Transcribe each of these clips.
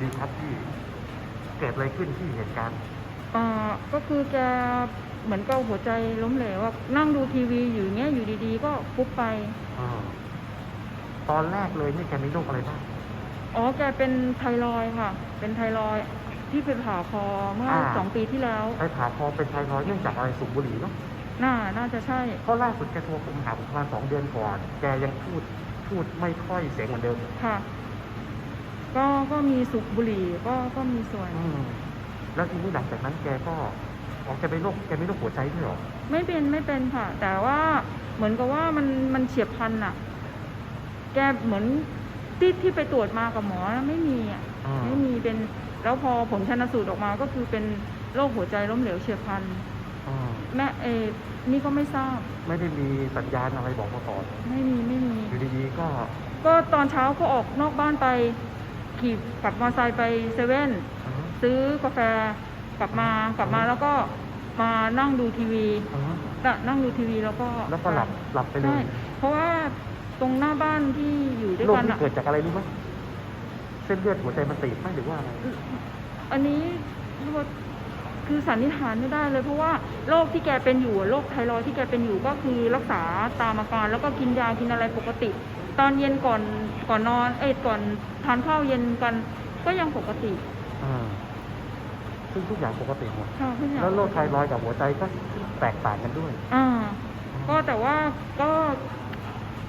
ดีครับพี่ เกิดอะไรขึ้นที่เหตุการณ์อ่าก็คือแกเหมือนกับหัวใจล้มเหลวอะนั่งดูทีวีอยู่อย่างเงี้ยอยู่ดีๆ ก็ฟุบไป อ่าตอนแรกเลยนี่แกมีโรคอะไรบ้าง อ๋อแกเป็นไทรอยด์ค่ะ เป็นไทรอยด์ที่ไปผ่าคอเมื่ออา สองปีที่แล้ว ไปผ่าคอเป็นไทรอยด์เนื่องจากอะไรสูบบุหรี่เนาะน่าน่าจะใช่ เพราะล่าสุดแกโทรผมหาผมประมาณสองเดือนก่อน แกยังพูดพูดไม่ค่อยเสียงเหมือนเดิม ค่ะ ก็ก็มีสูบบุหรี่ก็ก็มีส่วน อืมแล้วทีนี้หลังจากนั้นแกก็อ๋อแกเป็นโรคแกไม่โรคหัวใจด้วยเหรอไม่เป็นไม่เป็นค่ะ แต่ว่าเหมือนกับว่ามันมันเฉียบพลันอะแกเหมือนที่ที่ไปตรวจมากับหมอนะไม่มีอะอ่าไม่มีเป็นแล้วพอผลชันสูตรออกมาก็คือเป็นโรคหัวใจล้มเหลวเฉียบพลันอ่าแม่เออนี่ก็ไม่ทราบไม่ได้มีสัญญาณอะไรบอกมาก่อนไม่มีไม่มี อยู่ดีๆก็ก็ตอนเช้าก็ออกนอกบ้านไป ขี่ขับมอเตอร์ไซค์ไปเซเว่นอ่าซื้อกาแฟกลับมากลับมาแล้วก็มานั่งดูทีวีอ่าน่ะนั่งดูทีวีแล้วก็แล้วก็หลับหลับไปเลใช่ยเพราะว่าตรงหน้าบ้านที่อยู่ด้วยโรคกันที่อะเกิดจากอะไรรู้ไหมเส้นเลือดหัวใจมันตีบไหมหรือว่าอะไรอันนี้ คือสันนิษฐานไม่ได้เลยเพราะว่าโรคที่แกเป็นอยู่อะโรคไทรอยด์ที่แกเป็นอยู่ก็คือรักษาตามอาการแล้วก็กินยากินอะไรปกติ ตอนเย็นก่อนก่อนนอนเอ้ยก่อนทานข้าวเย็นกันก็ยังปกติอ่าซึ่งทุกอย่างปกติหมดค่ะพี่หยาแล้วโรคไทรอยด์กับหัวใจก็แตกต่างกันด้วย อ่า ก็แต่ว่าก็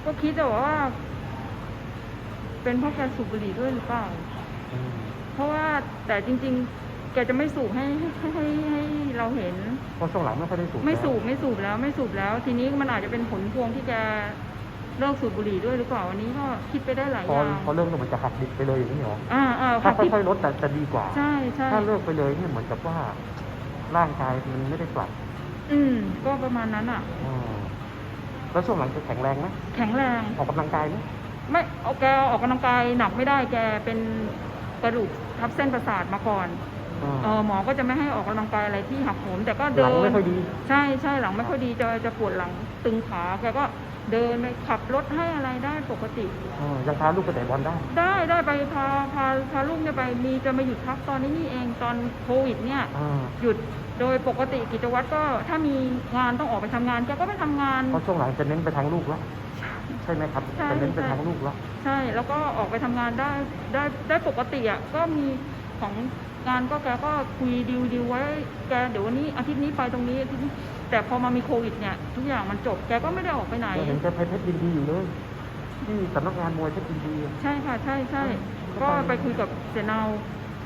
ก็คิดแต่ว่า เป็นเพราะแกสูบบุหรี่ด้วยหรือเปล่า อืม เพราะว่าแต่จริง ๆ แกจะไม่สูบให้ให้ให้ให้เราเห็น เพราะช่วงหลังไม่ค่อยได้สูบไม่แล้วสูบไม่สูบแล้วไม่สูบแล้ว ทีนี้มันอาจจะเป็นผลพวงที่แกเลิกสูบบุหรี่ด้วยหรือเปล่าอันนี้ก็คิดไปได้หลายพออย่างพอเลิกแล้วมันจะหักดิบไปเลยอย่างนี้เหรออ่าอ่าถ้าค่ะที่ค่อยๆลดแต่จะดีกว่า ใช่ใช่ถ้าเลิกไปเลยเนี่ยเหมือนกับว่า ร่างกายมันไม่ได้ปรับอืม ก็ประมาณนั้นอะอ่าแล้วช่วงหลังจะแข็งแรงไหมแข็งแรง ออกกำลังกายไหมไม่เอาแกออกกำลังกายหนักไม่ได้แกเป็นกระดูกทับเส้นประสาทมาก่อนอ่า เออหมอก็จะไม่ให้ออกกำลังกายอะไรที่หักโหมแต่ก็หเดิลันงไม่ค่อยดี ใช่ใช่หลังไม่ค่อยดีจะจะปวดหลังตึงขาแกก็เดินไปขับรถให้อะไรได้ปกติอ่ายังพาลูกไปเตะบอลได้ ได้ได้ไปพาพาพาลูกเนี่ยไปมีจะมาหยุดพักตอนนี้นี่เองตอนโควิดเนี่ย อ่าหยุดโดยปกติกิจวัตรก็ถ้ามีงานต้องออกไปทำงานแกก็ไปทำงาน เพราะช่วงหลังจะเน้นไปทางลูกแล้ว ใช่ไหมครับ ใช่ จะเน้นไปใช่ทางลูกแล้ว ใช่แล้วก็ออกไปทำงานได้ได้ได้ปกติอะก็มีของ งานก็แกก็คุยดิวดิวไว้ แกเดี๋ยววันนี้อาทิตย์นี้ไปตรงนี้อาทิตย์นี้แต่พอมามีโควิดเนี่ยทุกอย่างมันจบแกก็ไม่ได้ออกไปไหนเราเห็นแกไปเพชรยินดีอยู่เลยที่สำนักงานมวยเพชรยินดีอะใช่ค่ะ ใช่ใช่ก็ก็ไปไปคุยกับเสนา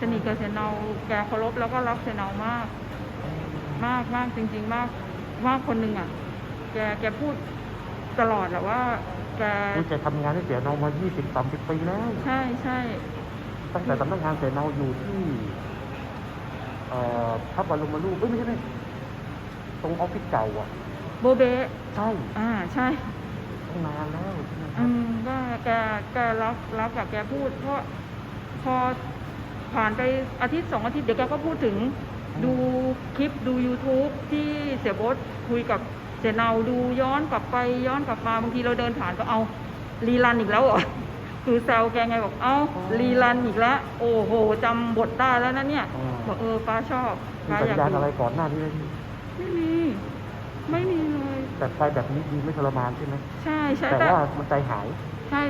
สนิทกับเสนาแกเคารพแล้วก็รักเสนามาก มากมากจริง ๆ มากมากคนหนึ่งอะ แกแกพูดตลอดแหละว่าแกคือแกทำงานให้เสียเนามา 20 30 ปีแล้ว ใช่ใช่ ตั้งแต่สำนักงานเสียเนาอยู่ที่เอ่อพระบรมรูปเอ้ยไม่ใช่ไม่ตรงออฟฟิศเก่าอะ โบเบะใช่ อ่าใช่ตั้งนานแล้วใช่ไหมครัอืบมก็แกแกรับรับกับแกพูด เพราะพอผ่านไปอาทิตย์สองอาทิตย์เดี๋ยวแกก็พูดถึง ดูคลิปดู YouTube ที่เสียโบดคุยกับเสียเนาดูย้อนกลับไปย้อนกลับมาบางทีเราเดินผ่านก็เอารีรันอีกแล้วเหรอ คือแซวแกไงบอกเอารีรันอีกแล้วโอ้โหจำบทได้แล้วนะเนี่ยอ๋อบอกเออป้าชอบมีป้าสัอญยากญาณดูอะไรก่อนหน้านี้ไหมไม่มี ไม่มีเลย แต่ไปแบบนี้ดีไม่ทรมานใช่ไหมใช่ใช่แต่แต่ว่ามันใจหาย ใช่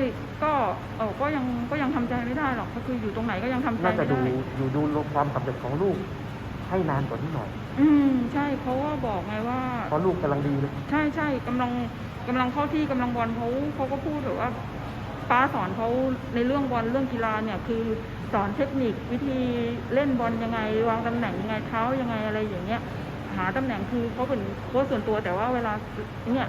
ก็เออก็ยังก็ยังทำใจไม่ได้หรอกก็คืออยู่ตรงไหนก็ยังทำใจน่าจะไม่ดูได้ อยู่ดูความสำเร็จของลูก ให้นานกว่านี้หน่อย อืมใช่เพราะว่าบอกไงว่า เพราะลูกกำลังดีเลย ใช่ใช่กำลังกำลังเข้าที่กำลังบอลเขาเขาก็พูดแบบว่า ป้าสอนเขาในเรื่องบอลเรื่องกีฬาเนี่ยคือสอนเทคนิควิธีเล่นบอลยังไง วางตำแหน่งยังไงเท้ายังไงอะไรอย่างเงี้ยหาตำแหน่งคือเขาเป็นโค้ชส่วนตัวแต่ว่าเวลาเนี่ย